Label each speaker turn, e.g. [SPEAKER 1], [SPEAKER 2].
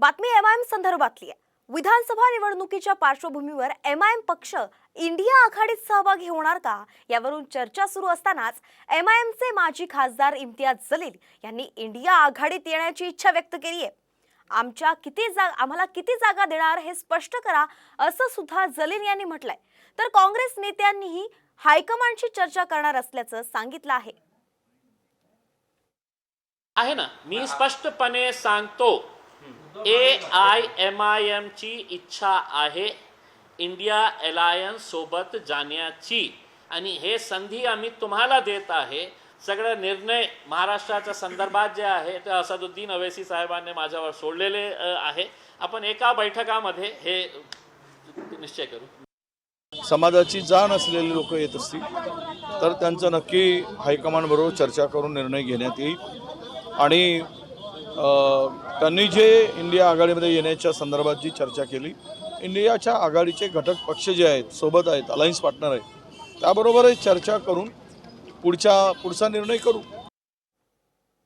[SPEAKER 1] बातमी M I M संदर्भातली आहे. विधानसभा निवडणुकीच्या पार्श्वभूमीवर एम आय एम पक्ष इंडिया आघाडीत सहभागी होणार का? यावरून चर्चा सुरू असतानाच एम आय एमचे माजी खासदार इम्तियाज जलील यांनी इंडिया आघाडीत येण्याची इच्छा व्यक्त केली आहे आमच्या किती जाग आम्हाला किती जागा देणार हे स्पष्ट करा असं सुद्धा जलील यांनी म्हटलंय. तर काँग्रेस नेत्यांनीही हायकमांडशी चर्चा करणार असल्याचं सांगितलं आहे.
[SPEAKER 2] आहे ना? मी स्पष्टपणे सांगतो ए आय एम आय एमची इच्छा आहे इंडिया अलायन्स सोबत जाण्याची. आणि हे संधी आम्ही तुम्हाला देत आहे. सगळे निर्णय महाराष्ट्राच्या संदर्भात जे आहे ते असदुद्दीन अवेसी साहेबांनी माझ्यावर सोडलेले आहे. आपण एका बैठकामध्ये हे निश्चय करू.
[SPEAKER 3] समाजाची जाण असलेले लोक येत असतील तर त्यांचं नक्की हायकमांडबरोबर चर्चा करून निर्णय घेण्यात येईल. आणि त्यांनी जे इंडिया आघाडीमध्ये येण्याच्या संदर्भात जी चर्चा केली इंडियाच्या आघाडीचे घटक पक्ष जे आहेत सोबत आहेत अलायन्स पार्टनर आहेत त्याबरोबरही चर्चा करून पुढच्या पुढचा निर्णय करू.